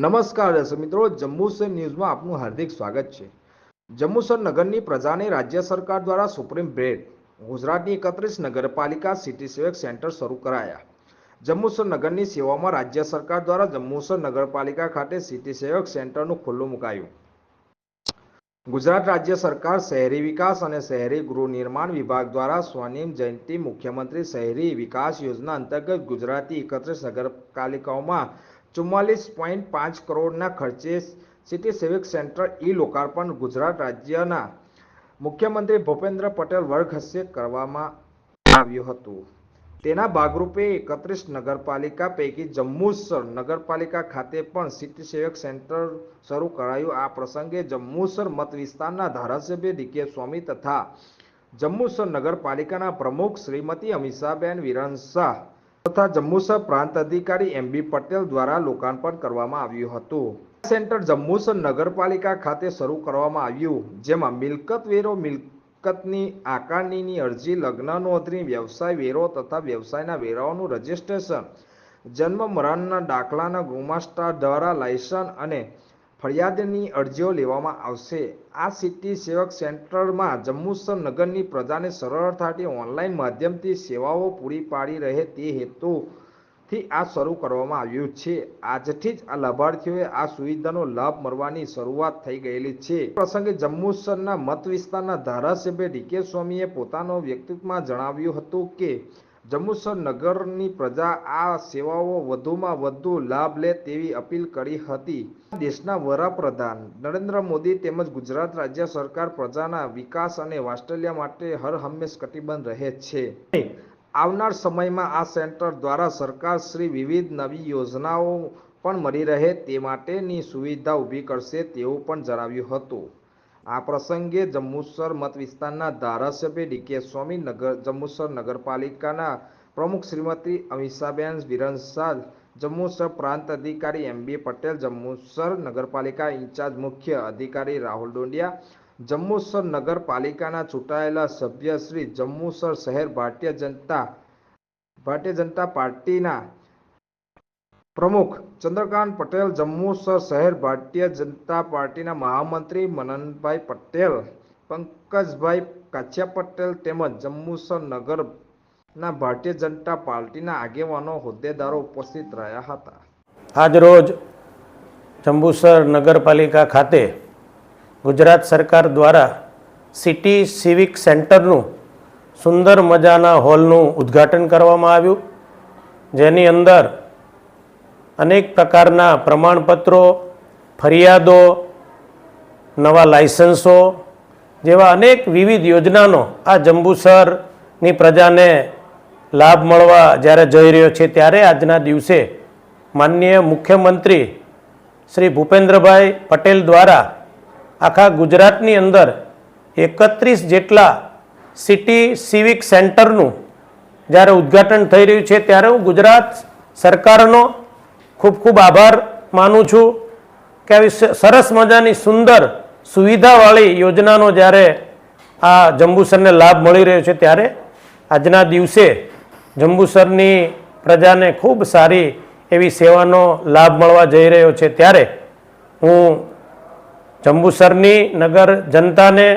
નમસ્કાર મિત્રો જમ્મુસર ન્યૂઝમાં આપનું હાર્દિક સ્વાગત છે. જમ્મુસર નગરની પ્રજાને રાજ્ય સરકાર દ્વારા સુપ્રીમ બ્રેડ, ગુજરાતની એકત્રીસ નગરપાલિકા સિટી સેવક સેન્ટર શરૂ કરાયા. જમ્મુસર નગરની સેવામાં રાજ્ય સરકાર દ્વારા જમ્મુસર નગરપાલિકા ખાતે સિટી સેવક સેન્ટરનું ખુલ્લું મુકાયું. ગુજરાત રાજ્ય સરકાર શહેરી વિકાસ અને શહેરી ગૃહ નિર્માણ વિભાગ દ્વારા સ્વર્ણિમ જયંતિ મુખ્યમંત્રી શહેરી વિકાસ યોજના અંતર્ગત ગુજરાતી એકત્રીસ નગરપાલિકાઓમાં ચુમ્માલીસ પોઈન્ટ પાંચ કરોડના ખર્ચે સિટી સિવિક સેન્ટર ઈ લોકાર્પણ ગુજરાત રાજ્યના મુખ્યમંત્રી ભૂપેન્દ્ર પટેલ વર્ગ હસ્તે કરવામાં આવ્યું હતું. તેના ભાગરૂપે એકત્રીસ નગરપાલિકા પૈકી જમ્મુસર નગરપાલિકા ખાતે પણ સિટી સેવક સેન્ટર શરૂ કરાયું. આ પ્રસંગે જમ્મુસર મત વિસ્તારના ધારાસભ્ય ડીકે સ્વામી તથા જમ્મુસર નગરપાલિકાના પ્રમુખ શ્રીમતી અમીષાબેન વિરંસા તથા જંબુસર પ્રાંત અધિકારી એમ બી પટેલ દ્વારા લોકાર્પણ કરવામાં આવ્યું હતું. સેન્ટર જંબુસર નગરપાલિકા ખાતે શરૂ કરવામાં આવ્યું, જેમાં મિલકત વેરો મિલકતની આકારણીની અરજી, લગ્ન નોંધણી, વ્યવસાય વેરો તથા વ્યવસાયના વેરાઓનું રજીસ્ટ્રેશન, જન્મ મરણના દાખલાના ગુમાસ્તા દ્વારા લાયસન્સ અને ફરિયાદની અરજીઓ લેવામાં આવશે. આ સિટી સેવક સેન્ટરમાં જંબુસર નગરની પ્રજાને સરળતાથી ઓનલાઈન માધ્યમથી સેવાઓ પૂરી પાડી રહે તે હેતુથી આ શરૂ કરવામાં આવ્યું છે. આજથી જ આ લાભાર્થીઓએ આ સુવિધાનો લાભ મળવાની શરૂઆત થઈ ગયેલી છે. પ્રસંગે જંબુસરના મત વિસ્તારના ધારાસભ્ય ડીકે સ્વામીએ પોતાનો વ્યક્તિત્વમાં જણાવ્યું હતું કે જંબુસર નગરની પ્રજા આ સેવાઓ વધુમાં વધુ લાભ લે તેવી અપીલ કરી હતી. દેશના વડાપ્રધાન નરેન્દ્ર મોદી તેમજ ગુજરાત રાજ્ય સરકાર પ્રજાના વિકાસ અને વાત્સલ્ય માટે હર હંમેશ કટિબદ્ધ રહે છે. આવનાર સમયમાં આ સેન્ટર દ્વારા સરકાર શ્રી વિવિધ નવી યોજનાઓ પણ મળી રહે તે માટેની સુવિધા ઊભી કરશે તેવું પણ જણાવ્યું હતું. આ પ્રસંગે જંબુસર મત વિસ્તારના ધારાસભ્ય ડીકે સ્વામી નગર, જંબુસર નગરપાલિકાના પ્રમુખ શ્રીમતી અમિષાબેન વિરંસાદ જંબુસર પ્રાંત અધિકારી એમ બી પટેલ, જંબુસર નગરપાલિકા ઇન્ચાર્જ મુખ્ય અધિકારી રાહુલ ડોંડિયા, જંબુસર નગરપાલિકાના ચૂંટાયેલા સભ્ય શ્રી જંબુસર શહેર ભારતીય જનતા ભારતીય જનતા પાર્ટીના પ્રમુખ ચંદ્રકાંત પટેલ જમ્મુસર શહેર ભારતીય જનતા પાર્ટીના મહામંત્રી મનનભાઈ પટેલ, પંકજભાઈ કાછિયા પટેલ તેમજ જમ્મુસર નગરના ભારતીય જનતા પાર્ટીના આગેવાનો, હોદ્દેદારો ઉપસ્થિત રહ્યા હતા. આજરોજ જંબુસર નગરપાલિકા ખાતે ગુજરાત સરકાર દ્વારા સિટી સિવિક સેન્ટરનું સુંદર મજાના હોલનું ઉદ્ઘાટન કરવામાં આવ્યું. જેની અંદર અનેક પ્રકારના પ્રમાણપત્રો, ફરિયાદો, નવા લાયસન્સો જેવા અનેક વિવિધ યોજનાનો આ જંબુસરની પ્રજાને લાભ મળવા જ્યારે જઈ રહ્યો છે ત્યારે આજના દિવસે માનનીય મુખ્યમંત્રી શ્રી ભૂપેન્દ્રભાઈ પટેલ દ્વારા આખા ગુજરાતની અંદર એકત્રીસ જેટલા સિટી સિવિક સેન્ટરનું જ્યારે ઉદ્ઘાટન થઈ રહ્યું છે ત્યારે હું ગુજરાત સરકારનો ખૂબ ખૂબ આભાર માનું છું કે આવી સરસ મજાની સુંદર સુવિધાવાળી યોજનાનો જ્યારે આ જંબુસરને લાભ મળી રહ્યો છે ત્યારે આજના દિવસે જંબુસરની પ્રજાને ખૂબ સારી એવી સેવાનો લાભ મળવા જઈ રહ્યો છે ત્યારે હું જંબુસરની નગર જનતાને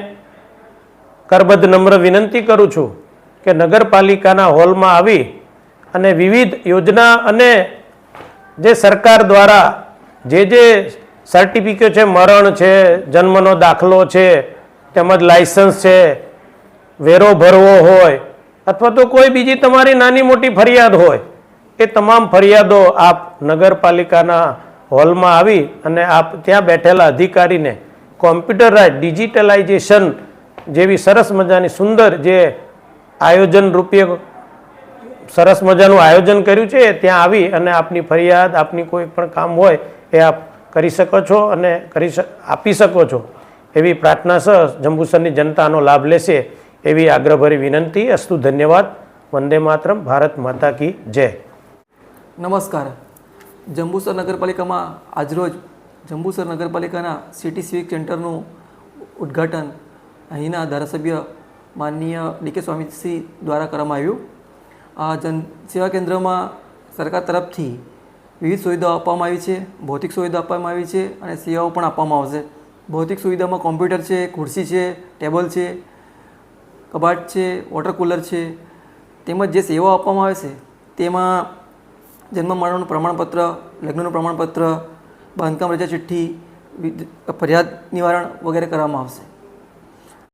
કરબદ્ધ નમ્ર વિનંતી કરું છું કે નગરપાલિકાના હોલમાં આવી અને વિવિધ યોજના અને જે સરકાર દ્વારા જે જે સર્ટિફિકેટ છે, મરણ છે, જન્મનો દાખલો છે, તેમજ લાયસન્સ છે, વેરો ભરવો હોય, અથવા તો કોઈ બીજી તમારી નાની મોટી ફરિયાદ હોય, એ તમામ ફરિયાદો આપ નગરપાલિકાના હોલમાં આવી અને આપ ત્યાં બેઠેલા અધિકારીને કોમ્પ્યુટરાઇઝ ડિજિટલાઇઝેશન જેવી સરસ મજાની સુંદર જે આયોજન રૂપે સરસ મજાનું આયોજન કર્યું છે, ત્યાં આવી અને આપની ફરિયાદ, આપની કોઈ પણ કામ હોય એ આપ કરી શકો છો અને કરી આપી શકો છો. એવી પ્રાર્થના સહ જંબુસરની જનતાનો લાભ લેશે એવી આગ્રહભરી વિનંતી. અસ્તુ ધન્યવાદ. વંદે માતરમ. ભારત માતા કી જય. નમસ્કાર. જંબુસર નગરપાલિકામાં આજરોજ જંબુસર નગરપાલિકાના સિટી સિવિક સેન્ટરનું ઉદ્ઘાટન અહીંના ધારાસભ્ય માનનીય ડીકે સ્વામીસિંહ દ્વારા કરવામાં આવ્યું. જન સેવા કેન્દ્રમાં સરકાર તરફથી વિવિધ સુવિધાઓ આપવામાં આવી છે, ભૌતિક સુવિધા આપવામાં આવી છે અને સેવાઓ પણ આપવામાં આવશે. ભૌતિક સુવિધામાં કોમ્પ્યુટર છે, ખુરશી છે, ટેબલ છે, કબાટ છે, વોટર કુલર છે. તેમજ જે સેવાઓ આપવામાં આવે છે, તેમાં જન્મ મરણનું પ્રમાણપત્ર, લગ્નનું પ્રમાણપત્ર, બાંધકામ રજા ચિઠ્ઠી ફરિયાદ નિવારણ વગેરે કરવામાં આવશે.